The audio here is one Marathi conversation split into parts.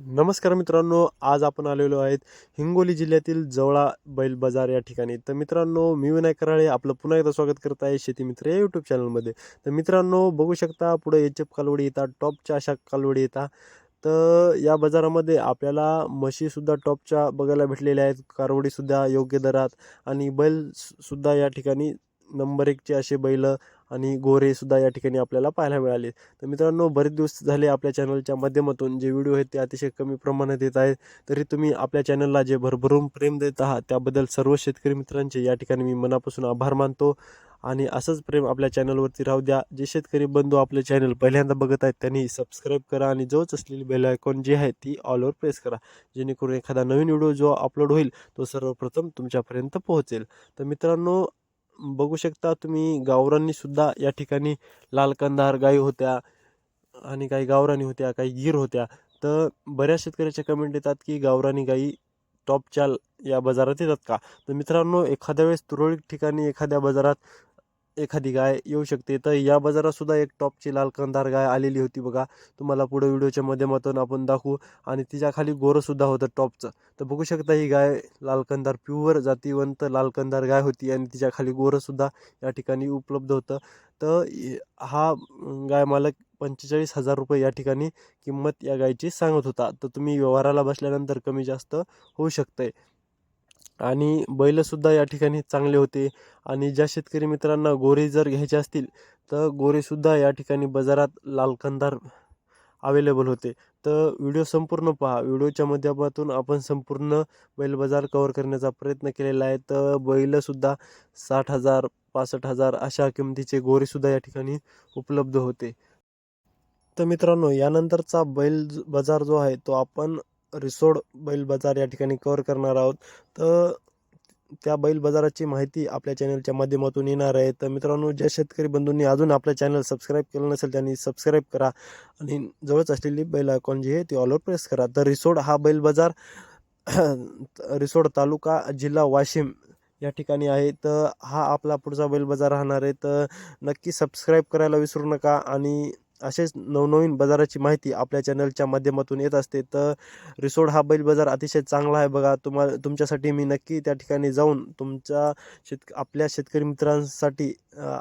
नमस्कार मित्रांनो आज आपण आलेलो आहेत हिंगोली जिल्ह्यातील जवळा बैल बाजार या ठिकाणी. तर मित्रांनो मी विनायक कराळे आपलं पुन्हा एकदा स्वागत करत आहे शेती मित्र या यूट्यूब चॅनलमध्ये तर मित्रांनो बघू शकता पुढे एच एफ कालवडी येतात टॉपच्या अशा कालवडी येतात. तर या बाजारामध्ये आपल्याला म्हशीसुद्धा टॉपच्या बघायला भेटलेल्या आहेत कारवडीसुद्धा योग्य दरात आणि बैल सुद्धा या ठिकाणी नंबर एकचे असे बैल आणि गोरेसुद्धा या ठिकाणी आपल्याला पाहायला मिळाले. तर मित्रांनो बरेच दिवस झाले आपल्या चॅनलच्या माध्यमातून जे व्हिडिओ आहेत ते अतिशय कमी प्रमाणात येत आहेत. तरी तुम्ही आपल्या चॅनलला जे भरभरून प्रेम देत आहात त्याबद्दल सर्व शेतकरी मित्रांचे या ठिकाणी मी मनापासून आभार मानतो. आणि असंच प्रेम आपल्या चॅनलवरती राहू द्या. जे शेतकरी बंधू आपले चॅनल पहिल्यांदा बघत आहेत त्यांनी सबस्क्राईब करा आणि जवळच असलेली बेल आयकॉन जी आहे ती ऑलवर प्रेस करा. जेणेकरून एखादा नवीन व्हिडिओ जो अपलोड होईल तो सर्वप्रथम तुमच्यापर्यंत पोहोचेल. तर मित्रांनो बघू शकता तुम्ही गावरांनी सुद्धा या ठिकाणी लाल कंदार गायी होत्या आणि काही गावरानी होत्या काही गीर होत्या. तर बऱ्याच शेतकऱ्याच्या कमेंट येतात की गावरानी गायी टॉपच्या या बाजारात येतात का? तर मित्रांनो एखाद्या वेळेस तुरळक ठिकाणी एखाद्या बाजारात एखादी गाय येऊ शकते. तर या बाजारातसुद्धा एक टॉपची लाल कंदार गाय आलेली होती बघा. तुम्हाला पुढे व्हिडिओच्या माध्यमातून आपण दाखवू. आणि तिच्या खाली गोरंसुद्धा होतं टॉपचं. तर बघू शकता ही गाय लाल कंदार प्युअर जातीवंत लाल कंदार गाय होती. आणि तिच्या खाली गोरंसुद्धा या ठिकाणी उपलब्ध होतं. तर हा गाय मालक पंचेचाळीस हजार रुपये या ठिकाणी किंमत या गायची सांगत होता. तर तुम्ही व्यवहाराला बसल्यानंतर कमी जास्त होऊ शकते आणि बैलसुद्धा या ठिकाणी चांगले होते. आणि ज्या शेतकरी मित्रांना गोरे जर घ्यायचे असतील तर गोरेसुद्धा या ठिकाणी बाजारात लालकंदार अवेलेबल होते. तर व्हिडिओ संपूर्ण पहा. व्हिडिओच्या माध्यमातून आपण संपूर्ण बैल बाजार कवर करण्याचा प्रयत्न केलेला आहे. तर बैलसुद्धा साठ हजार पासष्ट हजार अशा किमतीचे गोरेसुद्धा या ठिकाणी उपलब्ध होते. तर मित्रांनो यानंतरचा बैल बाजार जो आहे तो आपण रिसोड बैल बाजार या ठिकाणी कवर करणार आहोत. तर त्या बैल बाजाराची माहिती आपल्या चॅनलच्या माध्यमातून येणार आहे. तर मित्रांनो ज्या शेतकरी बंधूंनी अजून आपलं चॅनल सबस्क्राईब केलं नसेल त्यांनी सबस्क्राईब करा. आणि जवळच असलेली बैल आयकॉन जी आहे ती ऑलवर प्रेस करा. तर रिसोड हा बैल बाजार रिसोड तालुका जिल्हा वाशिम या ठिकाणी आहे. तर हा आपला पुढचा बैल बाजार राहणार आहे. तर नक्की सबस्क्राईब करायला विसरू नका. आणि असेच नवनवीन बाजाराची माहिती आपल्या चॅनलच्या माध्यमातून येत असते. तर रिसोड हा बैल बाजार अतिशय चांगला आहे बघा. तुम्हा तुमच्यासाठी मी नक्की त्या ठिकाणी जाऊन तुमच्या शेत आपल्या शेतकरी मित्रांसाठी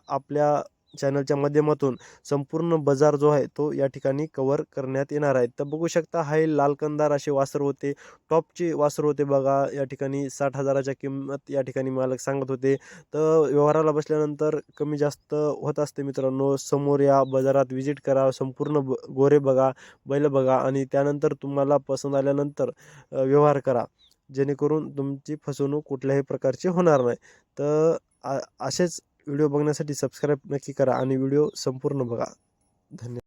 आपल्या चॅनलच्या माध्यमातून संपूर्ण बाजार जो आहे तो या ठिकाणी कवर करण्यात येणार आहे. तर बघू शकता हा लालकंदार असे वासर होते. टॉपचे वासर होते बघा या ठिकाणी साठ हजाराच्या किंमत या ठिकाणी मालक सांगत होते. तर व्यवहाराला बसल्यानंतर कमी जास्त होत असते मित्रांनो. समोर या बाजारात व्हिजिट करा संपूर्ण ब गोरे बघा बैल बघा आणि त्यानंतर तुम्हाला पसंत आल्यानंतर व्यवहार करा. जेणेकरून तुमची फसवणूक कुठल्याही प्रकारची होणार नाही. तर आ- असेच व्हिडिओ बघण्यासाठी सबस्क्राईब नक्की करा आणि व्हिडिओ संपूर्ण बघा. धन्यवाद.